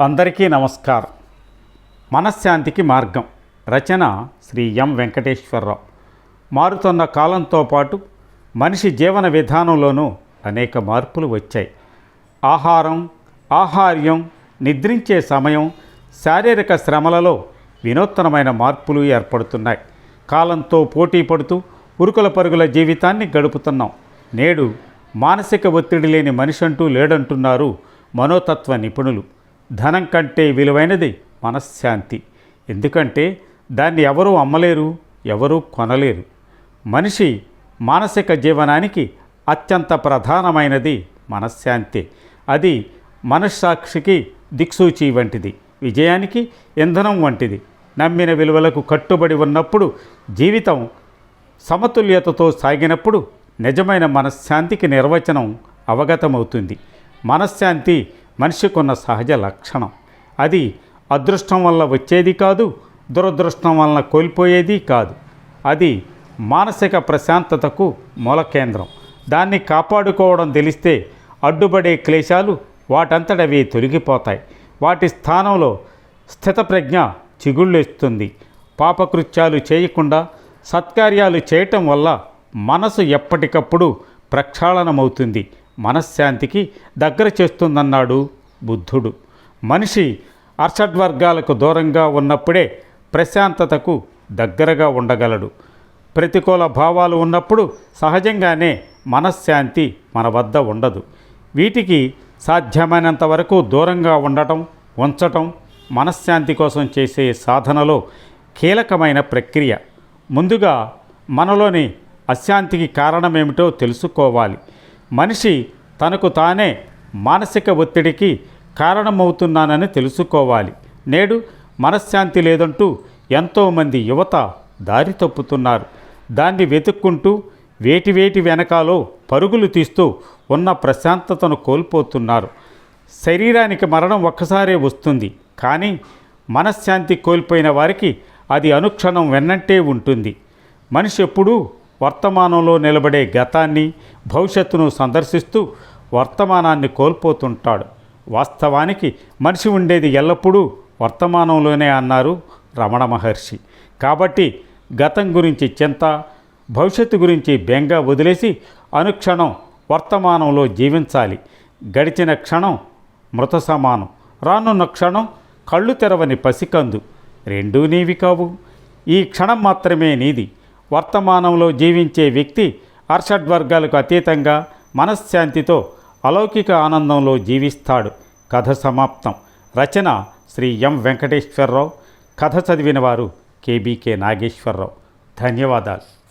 అందరికీ నమస్కారం. మనశ్శాంతికి మార్గం. రచన శ్రీ ఎం వెంకటేశ్వరరావు. మారుతున్న కాలంతో పాటు మనిషి జీవన విధానంలోనూ అనేక మార్పులు వచ్చాయి. ఆహారం ఆహార్యం నిద్రించే సమయం శారీరక శ్రమలలో వినూత్నమైన మార్పులు ఏర్పడుతున్నాయి. కాలంతో పోటీ పడుతూ ఉరుకుల పరుగుల జీవితాన్ని గడుపుతున్నాం. నేడు మానసిక ఒత్తిడి లేని మనిషి అంటూ లేడంటున్నారు మనోతత్వ నిపుణులు. ధనం కంటే విలువైనది మనశ్శాంతి. ఎందుకంటే దాన్ని ఎవరూ అమ్మలేరు ఎవరూ కొనలేరు. మనిషి మానసిక జీవనానికి అత్యంత ప్రధానమైనది మనశ్శాంతి. అది మనస్సాక్షికి దిక్సూచి వంటిది విజయానికి ఇంధనం వంటిది. నమ్మిన విలువలకు కట్టుబడి ఉన్నప్పుడు జీవితం సమతుల్యతతో సాగినప్పుడు నిజమైన మనశ్శాంతికి నిర్వచనం అవగతమవుతుంది. మనశ్శాంతి మనిషికున్న సహజ లక్షణం. అది అదృష్టం వల్ల వచ్చేది కాదు దురదృష్టం వలన కోల్పోయేది కాదు. అది మానసిక ప్రశాంతతకు మూల కేంద్రం. దాన్ని కాపాడుకోవడం తెలిస్తే అడ్డుపడే క్లేశాలు వాటంతటవి తొలగిపోతాయి. వాటి స్థానంలో స్థితప్రజ్ఞ చిగుళ్ళేస్తుంది. పాపకృత్యాలు చేయకుండా సత్కార్యాలు చేయటం వల్ల మనసు ఎప్పటికప్పుడు ప్రక్షాళనమవుతుంది. మనశ్శాంతికి దగ్గర చేస్తుందన్నాడు బుద్ధుడు. మనిషి అర్షడ్వర్గాలకు దూరంగా ఉన్నప్పుడే ప్రశాంతతకు దగ్గరగా ఉండగలడు. ప్రతికూల భావాలు ఉన్నప్పుడు సహజంగానే మనశ్శాంతి మన వద్ద ఉండదు. వీటికి సాధ్యమైనంత వరకు దూరంగా ఉండటం ఉంచటం మనశ్శాంతి కోసం చేసే సాధనలో కీలకమైన ప్రక్రియ. ముందుగా మనలోని అశాంతికి కారణమేమిటో తెలుసుకోవాలి. మనిషి తనకు తానే మానసిక ఒత్తిడికి కారణమవుతున్నానని తెలుసుకోవాలి. నేడు మనశ్శాంతి లేదంటూ ఎంతోమంది యువత దారి తప్పుతున్నారు. దాన్ని వెతుక్కుంటూ వేటి వేటి వెనకాలో పరుగులు తీస్తూ ఉన్న ప్రశాంతతను కోల్పోతున్నారు. శరీరానికి మరణం ఒక్కసారే వస్తుంది. కానీ మనశ్శాంతి కోల్పోయిన వారికి అది అనుక్షణం వెన్నంటే ఉంటుంది. మనిషి ఎప్పుడూ వర్తమానంలో నిలబడే గతాన్ని భవిష్యత్తును సందర్శిస్తూ వర్తమానాన్ని కోల్పోతుంటాడు. వాస్తవానికి మనిషి ఉండేది ఎల్లప్పుడూ వర్తమానంలోనే అన్నారు రమణ మహర్షి. కాబట్టి గతం గురించి చింత భవిష్యత్తు గురించి బెంగ వదిలేసి అనుక్షణం వర్తమానంలో జీవించాలి. గడిచిన క్షణం మృత సమానం. రానున్న క్షణం కళ్ళు తెరవని పసికందు. రెండూ నీవి కావు. ఈ క్షణం మాత్రమే నీది. వర్తమానంలో జీవించే వ్యక్తి అర్షడ్వర్గాలకు అతీతంగా మనశ్శాంతితో అలౌకిక ఆనందంలో జీవిస్తాడు. కథ సమాప్తం. రచన శ్రీ ఎం వెంకటేశ్వరరావు. కథ చదివిన వారు కేబీకే నాగేశ్వరరావు. ధన్యవాదాలు.